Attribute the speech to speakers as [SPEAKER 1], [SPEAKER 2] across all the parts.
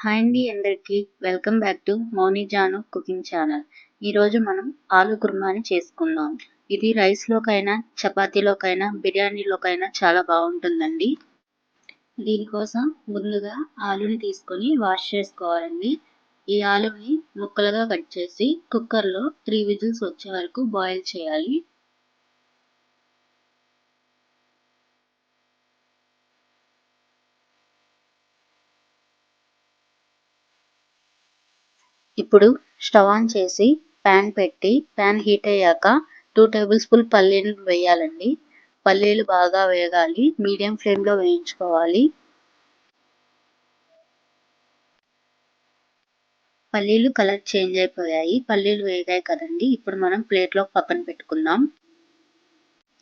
[SPEAKER 1] Hi అండి అందరికీ. Welcome back to Mouni Janu cooking channel. ఈరోజు మనం ఆలు కుర్మాని చేసుకుందాం. ఇది రైస్లోకైనా చపాతీలోకైనా బిర్యానీలోకైనా చాలా బాగుంటుందండి. దీనికోసం ముందుగా ఆలుని తీసుకొని వాష్ చేసుకోవాలండి. ఈ ఆలుని ముక్కలుగా కట్ చేసి కుక్కర్లో త్రీ విజిల్స్ వచ్చే వరకు బాయిల్ చేయాలి. ఇప్పుడు స్టవ్ ఆన్ చేసి ప్యాన్ పెట్టి ప్యాన్ హీట్ అయ్యాక టూ టేబుల్ స్పూన్ పల్లీలు వేయాలండి. పల్లీలు బాగా వేగాలి. మీడియం ఫ్లేమ్లో వేయించుకోవాలి. పల్లీలు కలర్ చేంజ్ అయిపోయాయి. పల్లీలు వేగాయి కదండి. ఇప్పుడు మనం ప్లేట్లో పక్కన పెట్టుకుందాం.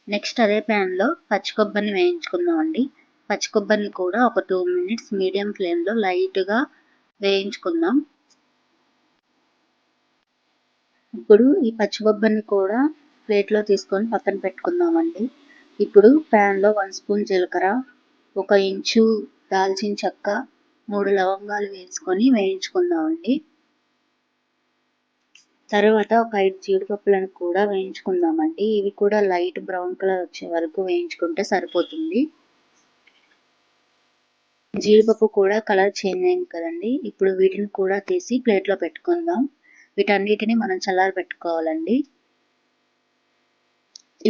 [SPEAKER 1] నెక్స్ట్ అదే ప్యాన్లో పచ్చి కొబ్బరిని వేయించుకుందాం అండి పచ్చి కొబ్బరిని కూడా ఒక టూ మినిట్స్ మీడియం ఫ్లేమ్లో లైట్గా వేయించుకుందాం. ఇప్పుడు ఈ పచ్చి బొబ్బర్ని కూడా ప్లేట్లో తీసుకొని పక్కన పెట్టుకుందామండి. ఇప్పుడు ప్యాన్లో వన్ స్పూన్ జీలకర్ర ఒక ఇంచు దాల్చిన చెక్క మూడు లవంగాలు వేసుకొని వేయించుకుందామండి. తర్వాత ఒక ఐదు జీడిపప్పులను కూడా వేయించుకుందామండి. ఇవి కూడా లైట్ బ్రౌన్ కలర్ వచ్చే వరకు వేయించుకుంటే సరిపోతుంది. జీడిపప్పు కూడా కలర్ చేంజ్ అయింది కదండి. ఇప్పుడు వీటిని కూడా తీసి ప్లేట్లో పెట్టుకుందాం. వీటన్నిటిని మనం చల్లారి పెట్టుకోవాలండి.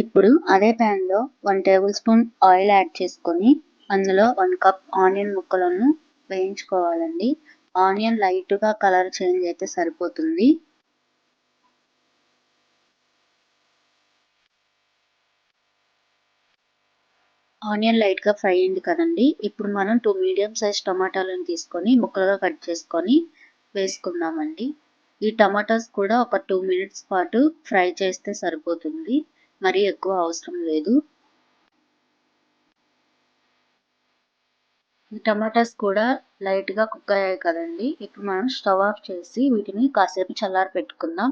[SPEAKER 1] ఇప్పుడు అదే ప్యాన్లో one tablespoon oil add చేసుకొని అందులో వన్ కప్ ఆనియన్ ముక్కలను వేయించుకోవాలండి. ఆనియన్ లైట్గా కలర్ చేంజ్ అయితే సరిపోతుంది. ఆనియన్ లైట్గా ఫ్రై అయింది కదండి. ఇప్పుడు మనం టూ మీడియం సైజ్ టమాటాలను తీసుకొని ముక్కలుగా కట్ చేసుకొని వేసుకుందామండి. ఈ టమాటాస్ కూడా ఒక టూ మినిట్స్ పాటు ఫ్రై చేస్తే సరిపోతుంది. మరీ ఎక్కువ అవసరం లేదు. ఈ టమాటాస్ కూడా లైట్గా కుక్ అయ్యాయి కదండి. ఇప్పుడు మనం స్టవ్ ఆఫ్ చేసి వీటిని కాసేపు చల్లారి పెట్టుకుందాం.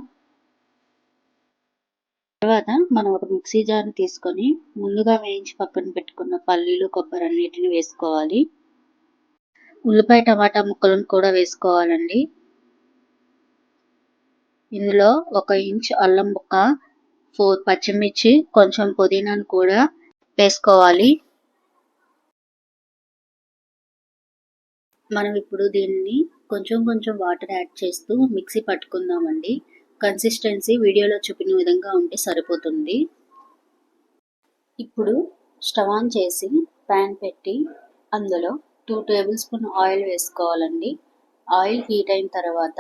[SPEAKER 1] తర్వాత మనం ఒక మిక్సీ జార్ని తీసుకొని ముందుగా వేయించి పక్కన పెట్టుకున్న పల్లీలు కొబ్బరి అన్నిటిని వేసుకోవాలి. ఉల్లిపాయ టమాటా ముక్కలను కూడా వేసుకోవాలండి. ఇందులో ఒక ఇంచ్ అల్లం ముక్క ఫోర్ పచ్చిమిర్చి కొంచెం పుదీనాను కూడా వేసుకోవాలి. మనం ఇప్పుడు దీన్ని కొంచెం కొంచెం వాటర్ యాడ్ చేస్తూ మిక్సీ పట్టుకుందామండి. కన్సిస్టెన్సీ వీడియోలో చూపిన విధంగా ఉంటే సరిపోతుంది. ఇప్పుడు స్టవ్ ఆన్ చేసి ప్యాన్ పెట్టి అందులో టూ టేబుల్ స్పూన్ ఆయిల్ వేసుకోవాలండి. ఆయిల్ హీట్ అయిన తర్వాత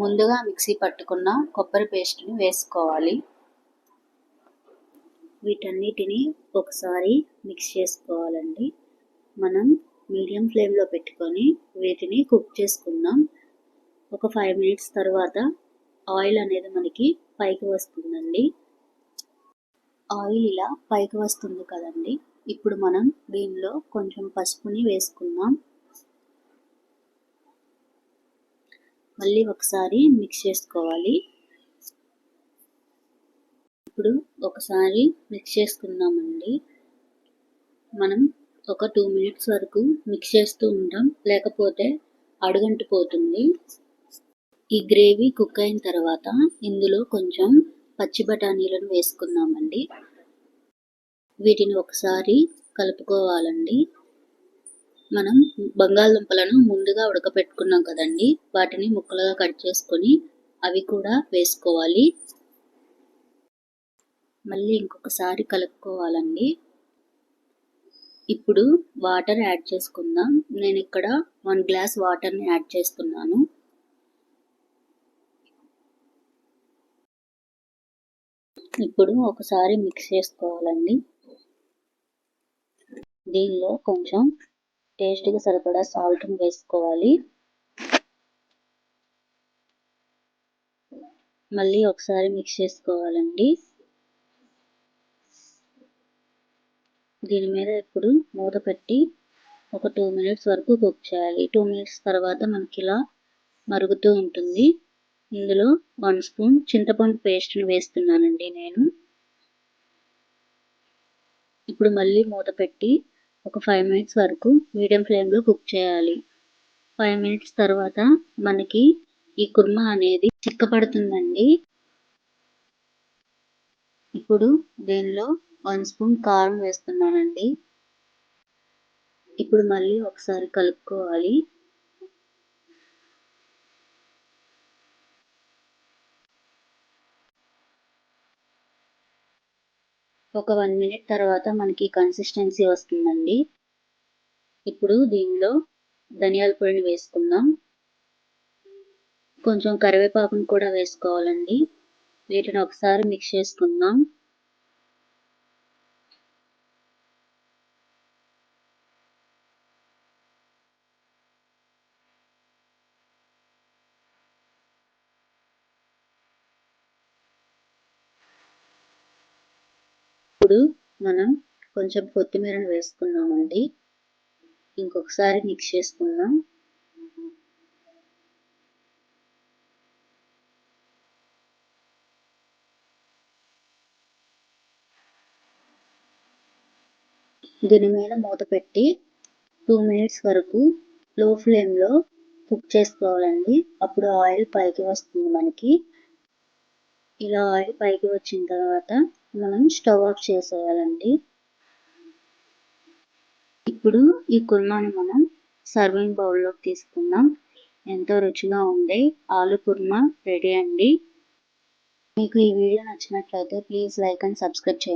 [SPEAKER 1] ముందుగా మిక్సీ పట్టుకున్న కొబ్బరి పేస్ట్ని వేసుకోవాలి. వీటన్నిటిని ఒకసారి మిక్స్ చేసుకోవాలండి. మనం మీడియం ఫ్లేమ్లో పెట్టుకొని వీటిని కుక్ చేసుకుందాం. ఒక ఫైవ్ మినిట్స్ తర్వాత ఆయిల్ అనేది మనకి పైకి వస్తుందండి. ఆయిల్ ఇలా పైకి వస్తుంది కదండి. ఇప్పుడు మనం దీనిలో కొంచెం పసుపుని వేసుకుందాం. మళ్ళీ ఒకసారి మిక్స్ చేసుకోవాలి. ఇప్పుడు ఒకసారి మిక్స్ చేసుకుందామండి. మనం ఒక టూ మినిట్స్ వరకు మిక్స్ చేస్తూ ఉంటాం. లేకపోతే అడుగంటిపోతుంది ఈ గ్రేవీ కుక్ అయిన తర్వాత ఇందులో కొంచెం పచ్చి బఠానీలను వేసుకుందామండి. వీటిని ఒకసారి కలుపుకోవాలండి. మనం బంగాళదుంపలను ముందుగా ఉడకపెట్టుకున్నాం కదండి. వాటిని ముక్కలుగా కట్ చేసుకొని అవి కూడా వేసుకోవాలి. మళ్ళీ ఇంకొకసారి కలుపుకోవాలండి. ఇప్పుడు వాటర్ యాడ్ చేసుకుందాం. నేను ఇక్కడ వన్ గ్లాస్ వాటర్ని యాడ్ చేస్తున్నాను. ఇప్పుడు ఒకసారి మిక్స్ చేసుకోవాలండి. దీనిలో కొంచెం టేస్ట్కి సరిపడా సాల్ట్ని వేసుకోవాలి. మళ్ళీ ఒకసారి మిక్స్ చేసుకోవాలండి. దీని మీద ఇప్పుడు మూత పెట్టి ఒక టూ మినిట్స్ వరకు కుక్ చేయాలి. టూ మినిట్స్ తర్వాత మనకి ఇలా మరుగుతూ ఉంటుంది. ఇందులో వన్ స్పూన్ చింతపండు పేస్ట్ని వేస్తున్నానండి నేను. ఇప్పుడు మళ్ళీ మూత పెట్టి ఒక ఫైవ్ మినిట్స్ వరకు మీడియం ఫ్లేమ్లో కుక్ చేయాలి. ఫైవ్ మినిట్స్ తర్వాత మనకి ఈ కుర్మా అనేది చిక్కపడుతుందండి ఇప్పుడు దీనిలో వన్ స్పూన్ కారం వేస్తున్నానండి. ఇప్పుడు మళ్ళీ ఒకసారి కలుపుకోవాలి. ఒక వన్ మినిట్ తర్వాత మనకి కన్సిస్టెన్సీ వస్తుందండి. ఇప్పుడు దీనిలో ధనియాల పొడిని వేసుకుందాం. కొంచెం కరివేపాకును కూడా వేసుకోవాలండి. వీటిని ఒకసారి మిక్స్ చేసుకుందాం. ఇప్పుడు మనం కొంచెం కొత్తిమీరను వేసుకున్నామండి ఇంకొకసారి మిక్స్ చేసుకుందాం. దీని మీద మూత పెట్టి టూ మినిట్స్ వరకు లో ఫ్లేమ్లో కుక్ చేసుకోవాలండి. అప్పుడు ఆయిల్ పైకి వస్తుంది మనకి. ఇలా ఆయిల్ పైకి వచ్చిన తర్వాత మనం స్టవ్ ఆఫ్ చేసేయాలండి. ఇప్పుడు ఈ కుర్మాని మనం సర్వింగ్ బౌల్లోకి తీసుకుందాం. ఎంతో రుచిగా ఉండే ఆలు కుర్మా రెడీ అండి. మీకు ఈ వీడియో నచ్చినట్లయితే ప్లీజ్ లైక్ అండ్ సబ్స్క్రైబ్ చేయండి.